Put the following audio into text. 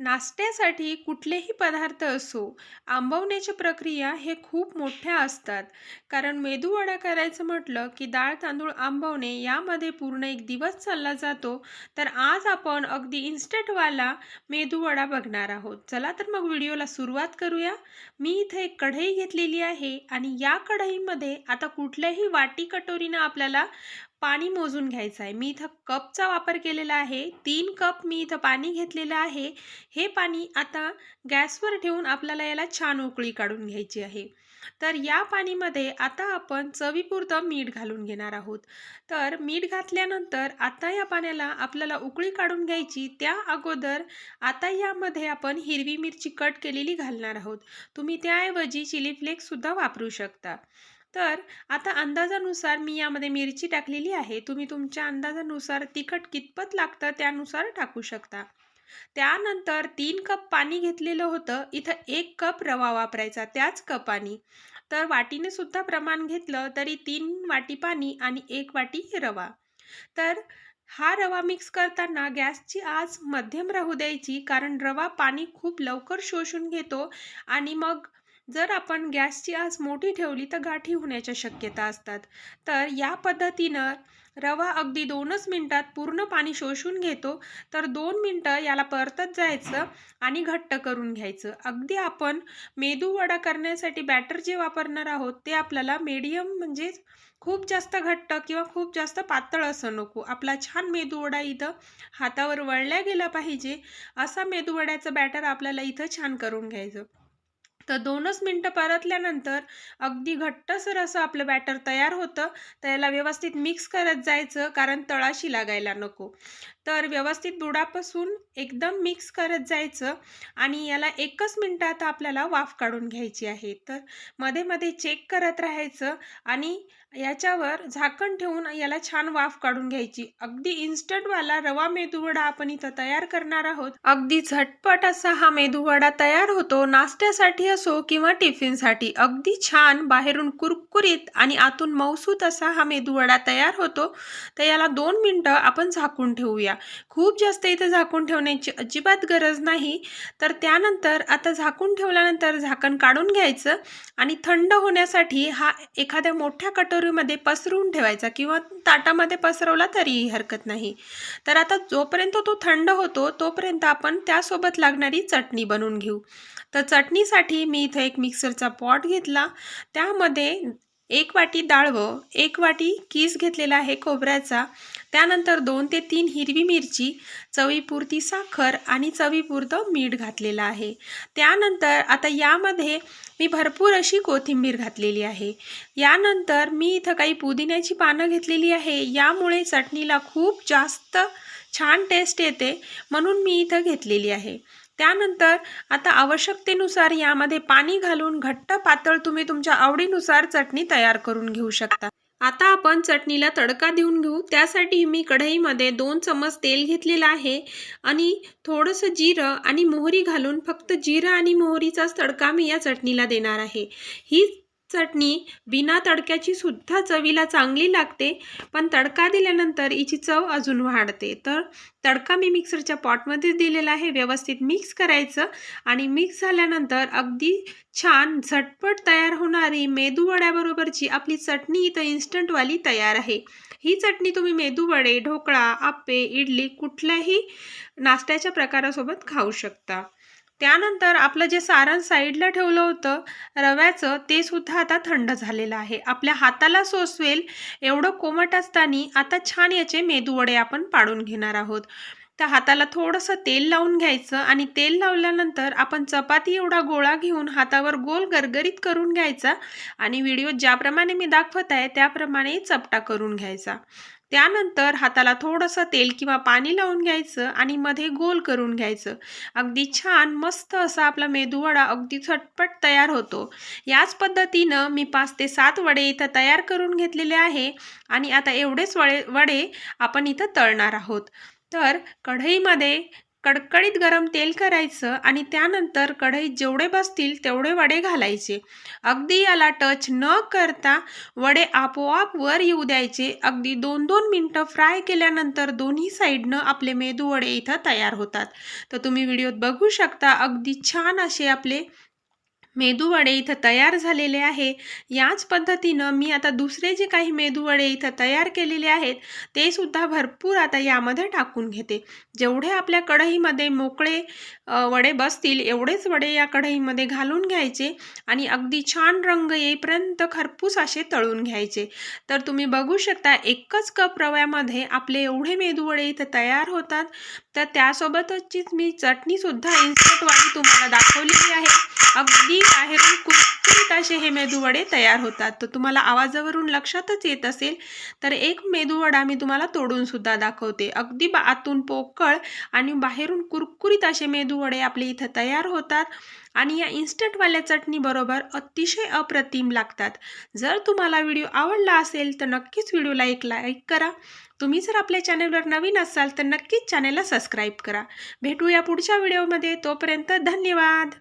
नाश्त्यासाठी कुठलेही पदार्थ असो आंबवण्याची प्रक्रिया हे खूप मोठ्या असतात. कारण मेदूवडा करायचं म्हटलं की डाळ तांदूळ आंबवणे यामध्ये पूर्ण एक दिवस चालला जातो. तर आज आपण अगदी इन्स्टंटवाला मेदूवडा बघणार आहोत. चला तर मग व्हिडिओला सुरुवात करूया. मी इथे एक कढई घेतलेली आहे आणि या कढईमध्ये आता कुठल्याही वाटी कटोरीनं आपल्याला पाणी मोजून घ्यायचं आहे. मी इथं कपचा वापर केलेला आहे. तीन कप मी इथं पाणी घेतलेलं आहे. हे पाणी आता गॅसवर ठेवून आपल्याला याला छान उकळी काढून घ्यायची आहे. तर या पाणीमध्ये आता आपण चवीपुरतं मीठ घालून घेणार आहोत. तर मीठ घातल्यानंतर आता या पाण्याला आपल्याला उकळी काढून घ्यायची. त्या अगोदर आता यामध्ये आपण हिरवी मिरची कट केलेली घालणार आहोत. तुम्ही त्याऐवजी चिली फ्लेक्ससुद्धा वापरू शकता. तर आता अंदाजानुसार मी यामध्ये मिरची टाकलेली आहे. तुम्ही तुमच्या अंदाजानुसार तिखट कितपत लागतं त्यानुसार टाकू शकता. त्यानंतर तीन कप पाणी घेतलेलं होतं. इथं एक कप रवा वापरायचा त्याच कपानी तर वाटीने सुद्धा प्रमाण घेतलं तरी तीन वाटी पाणी आणि एक वाटी रवा. तर हा रवा मिक्स करताना गॅसची आज मध्यम राहू द्यायची कारण रवा पाणी खूप लवकर शोषून घेतो आणि मग जर आपण गॅसची आज मोठी ठेवली तर गाठी होण्याच्या शक्यता असतात. तर या पद्धतीनं रवा अगदी दोनच मिनटात पूर्ण पाणी शोषून घेतो. तर दोन मिनटं याला परतत जायचं आणि घट्ट करून घ्यायचं. अगदी आपण मेदू वडा करण्यासाठी बॅटर जे वापरणार आहोत ते आपल्याला मीडियम म्हणजे खूप जास्त घट्ट किंवा खूप जास्त पातळ असं नको. आपला छान मेदूवडा इथं हातावर वळल्या गेला पाहिजे. असा मेदूवड्याचं बॅटर आपल्याला इथं छान करून घ्यायचं. तर दोनच मिनटं परतल्यानंतर अगदी घट्टसर असं आपलं बॅटर तयार होतं. तर याला व्यवस्थित मिक्स करत जायचं कारण तळाशी लागायला नको. तर व्यवस्थित बुडापासून एकदम मिक्स करत जायचं आणि याला एकच मिनटात आपल्याला वाफ काढून घ्यायची आहे. तर मध्ये मध्ये चेक करत राहायचं आणि याच्यावर झाकण ठेवून याला छान वाफ काढून घ्यायची. अगदी इन्स्टंटवाला रवा मेदूवडा आपण इथं तयार करणार आहोत. अगदी झटपट असा हा मेदूवडा तयार होतो. नाश्त्यासाठी असो किंवा टिफिनसाठी अगदी छान बाहेरून कुरकुरीत आणि आतून मौसूत असा हा मेदूवडा तयार होतो तर याला दोन मिनटं आपण झाकून ठेवूया. खूप जास्त इथं झाकून ठेवण्याची अजिबात गरज नाही. तर त्यानंतर आता झाकून ठेवल्यानंतर झाकण काढून घ्यायचं आणि थंड होण्यासाठी हा एखाद्या मोठ्या कटोरीमध्ये पसरवून ठेवायचा किंवा ताटामध्ये पसरवला तरीही हरकत नाही. तर आता जोपर्यंत तो थंड होतो तोपर्यंत आपण त्यासोबत लागणारी चटणी बनवून घेऊ. तर चटणीसाठी मी इथं एक मिक्सरचा पॉट घेतला. त्यामध्ये एक वाटी डाळवं एक वाटी कीस घेतलेला आहे खोबऱ्याचा. त्यानंतर दोन ते तीन हिरवी मिरची चवीपुरती साखर आणि चवीपुरतं मीठ घातलेलं आहे. त्यानंतर आता यामध्ये मी भरपूर अशी कोथिंबीर घातलेली आहे. यानंतर मी इथं काही पुदिन्याची पानं घेतलेली आहे. यामुळे चटणीला खूप जास्त छान टेस्ट येते म्हणून मी इथं घेतलेली आहे. त्यानंतर आता आवश्यकतेनुसार यामध्ये पाणी घालून घट्ट पातळ तुम्ही तुमच्या आवडीनुसार चटणी तयार करून घेऊ शकता. आता आपण चटणीला तडका देऊन घेऊ. त्यासाठी मी कढईमध्ये दोन चमच तेल घेतलेलं आहे आणि थोडंसं जिरं आणि मोहरी घालून फक्त जिरं आणि मोहरीचाच तडका मी या चटणीला देणार आहे. ही चटणी बिना तडक्याची सुद्धा चवीला चांगली लागते पण तडका दिल्यानंतर हिची चव अजून वाढते. तर तडका मी मिक्सरच्या पॉटमध्येच दिलेला आहे. व्यवस्थित मिक्स करायचं आणि मिक्स झाल्यानंतर अगदी छान झटपट तयार होणारी मेदूवड्याबरोबरची आपली चटणी इथं इन्स्टंटवाली तयार आहे. ही चटणी तुम्ही मेदूवडे ढोकळा आप्पे इडली कुठल्याही नाश्त्याच्या प्रकारासोबत खाऊ शकता. त्यानंतर आपलं जे सारण साईडला ठेवलं होतं रव्याचं ते सुद्धा आता थंड झालेलं आहे. आपल्या हाताला सोसवेल एवढं कोमट असताना आता छान याचे मेदूवडे आपण पाडून घेणार आहोत. त्या हाताला थोडंसं तेल लावून घ्यायचं आणि तेल लावल्यानंतर आपण चपाती एवढा गोळा घेऊन हातावर गोल गरगरीत करून घ्यायचा आणि व्हिडिओ ज्याप्रमाणे मी दाखवत आहे त्याप्रमाणे चपटा करून घ्यायचा. त्यानंतर हाताला थोडंसं तेल किंवा पाणी लावून घ्यायचं आणि मध्ये गोल करून घ्यायचं. अगदी छान मस्त असा आपला मेदूवडा अगदी झटपट तयार होतो. याच पद्धतीनं मी पाच ते सात वडे इथं तयार करून घेतलेले आहे आणि आता एवढेच वडे वडे आपण इथं तळणार आहोत. तर कढईमध्ये कडकडीत गरम तेल करायचं आणि त्यानंतर कढईत जेवढे बसतील तेवढे वडे घालायचे. अगदी याला टच न करता वडे आपोआप वर येऊ द्यायचे. अगदी दोन दोन मिनटं फ्राय केल्यानंतर दोन्ही साईडनं आपले मेदू वडे इथं तयार होतात. तर तुम्ही व्हिडिओत बघू शकता अगदी छान असे आपले मेदूवडे इथं तयार झालेले आहे. याच पद्धतीनं मी आता दुसरे जे काही मेदूवडे इथं तयार केलेले आहेत ते सुद्धा भरपूर आता यामध्ये टाकून घेते. जेवढे आपल्या कढईमध्ये मोकळे वडे बसतील एवढेच वडे या कढईमध्ये घालून घ्यायचे आणि अगदी छान रंग येईपर्यंत खरपूस असे तळून घ्यायचे. तर तुम्ही बघू शकता एकच कप रव्यामध्ये आपले एवढे मेदूवडे इथं तयार होतात. तर त्यासोबतचीच मी चटणीसुद्धा इन्स्टंटवाली तुम्हाला दाखवलेली आहे. अगदी बाहेरून कुरकुरीत असे हे मेदूवडे तयार होतात. तर तुम्हाला आवाजावरून लक्षातच येत असेल तर एक मेदूवडा मी तुम्हाला तोडून सुद्धा दाखवते. अगदी बा आतून पोकळ आणि बाहेरून कुरकुरीत असे मेदूवडे आपले इथं तयार होतात आणि या इन्स्टंटवाल्या चटणीबरोबर अतिशय अप्रतिम लागतात. जर तुम्हाला व्हिडिओ आवडला असेल तर नक्कीच व्हिडिओला एक लाईक करा. तुम्ही जर आपल्या चॅनलवर नवीन असाल तर नक्कीच चॅनलला सबस्क्राईब करा. भेटूया पुढच्या व्हिडिओमध्ये. तोपर्यंत धन्यवाद!